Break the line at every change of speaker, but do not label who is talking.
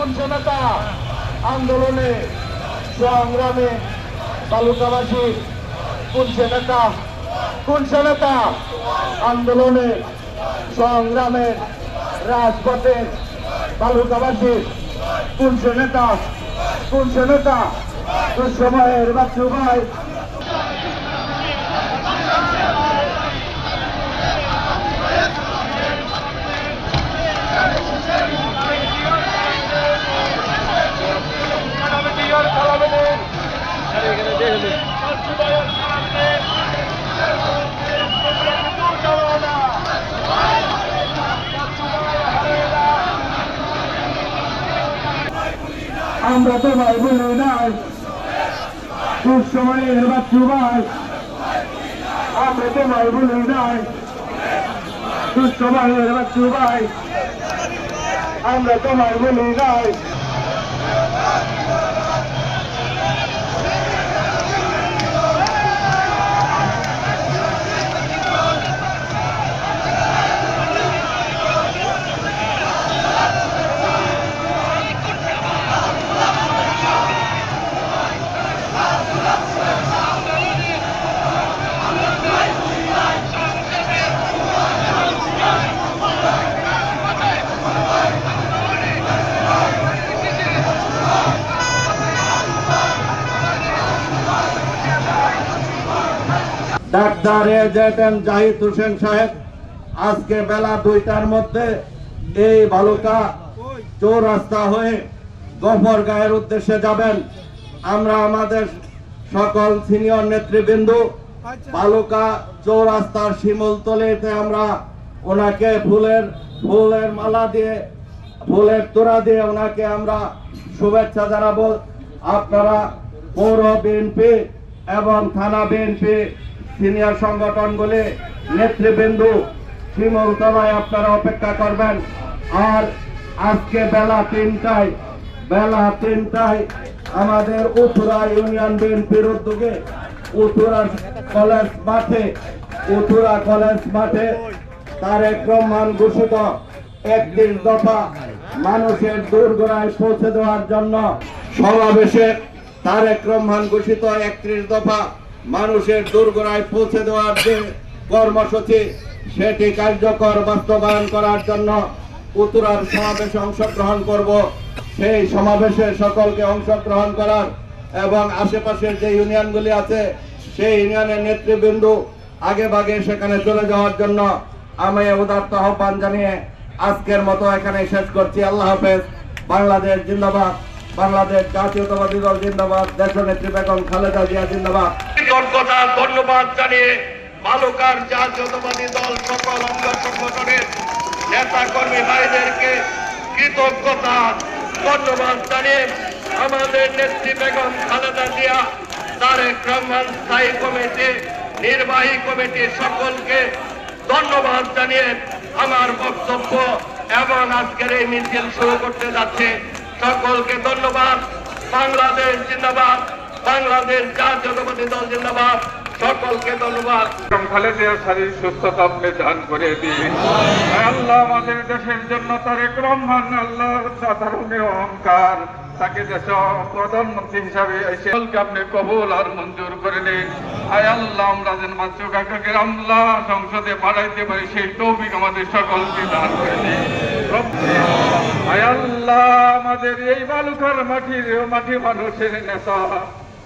কোন জনতা আন্দোলনে, সংগ্রামে তালুকাবাসী, কোন সেনেতা কোন সেনেতা আন্দোলনে, সংগ্রামে, রাজপথে তালুকাবাসী, কোন সেনেতা কোন সেনেতা দুঃসময়ের বাচ্চু ভাই। আমরা তো ভাই বলি নাই দুঃসময়ের বাচ্চু ভাই আমরা তো ভাই বলি নাই দুঃসময়ের বাচ্চু ভাই আমরা তো ভাই বলি নাই ডাক্তার এজেন্ট জাহিদ হোসেন সাহেব, আজকে বেলা দুইটার মধ্যে এই বালুকা চৌরাস্তা হয়ে গফর গায়ের উদ্দেশ্যে যাবেন। আমরা আমাদের সকল সিনিয়র নেতৃবৃন্দ, বালুকা চৌরাস্তার শিমুলতলিতে আমরা ওনাকে ফুলের ফুলের মালা দিয়ে, ফুলের তোড়া দিয়ে ওনাকে আমরা শুভেচ্ছা জানাব। আপনারা পৌর বিএনপি এবং থানা বিএনপি সিনিয়র সংগঠনগুলি নেতৃবৃন্দ শিমুলতলায় আপনারা অপেক্ষা করবেন। আর আজকে বেলা তিনটায় বেলা তিনটায় আমাদের উত্তরা ইউনিয়ন বিএনপির উদ্যোগে উত্তরা কলেজ মাঠে উত্তরা কলেজ মাঠে তারেক রহমান ঘোষিত একত্রিশ দফা মানুষের দূরগোড়ায় পৌঁছে দেওয়ার জন্য সমাবেশে তারেক রহমান ঘোষিত একত্রিশ দফা মানুষের দূরগোড়ায় পৌঁছে দেওয়ার যে কর্মসূচি, সেটি কার্যকর বাস্তবায়ন করার জন্য উত্তরার সমাবেশে অংশগ্রহণ করব। সেই সমাবেশে সকলকে অংশগ্রহণ করার এবং আশেপাশের যে ইউনিয়নগুলি আছে, সেই ইউনিয়নের নেতৃবৃন্দ আগে ভাগে সেখানে চলে যাওয়ার জন্য আমি উদার্ত আহ্বান জানিয়ে আজকের মতো এখানে শেষ করছি। আল্লাহ হাফেজ। বাংলাদেশ জিন্দাবাদ। বাংলাদেশ জাতীয়তাবাদী দল জিন্দাবাদ। দেশ নেত্রী বেগম খালেদা জিয়া জিন্দাবাদ।
কৃতজ্ঞতা, ধন্যবাদ জানিয়ে বালুকার জাতীয়তাবাদী দল সকল অঙ্গ সংগঠনের নেতা কর্মী ভাইদেরকে কৃতজ্ঞতা, ধন্যবাদ জানিয়ে আমাদের নেত্রী বেগম খালেদা জিয়া, তারেক রহমান স্থায়ী কমিটি, নির্বাহী কমিটি সকলকে ধন্যবাদ জানিয়ে আমার বক্তব্য এবং আজকের এই মিছিল শুরু করতে যাচ্ছে। সকলকে ধন্যবাদ। বাংলাদেশ জিন্দাবাদ। বাংলাদেশ জাতীয়তাবাদী জিন্দাবাদ সকলকে ধন্যবাদ।
এবং খালেদা শারীরিক সুস্থতা আপনি দান করে দিন। আল্লাহ আমাদের দেশের জন্য আল্লাহ সাধারণের অহংকার। সংসদে পাঠাইতে পারি, সেই তৌফিক আমাদের সকলকে দান করে দিন। আমাদের এই বালুকার মাটির মাটি মানুষের নেতা।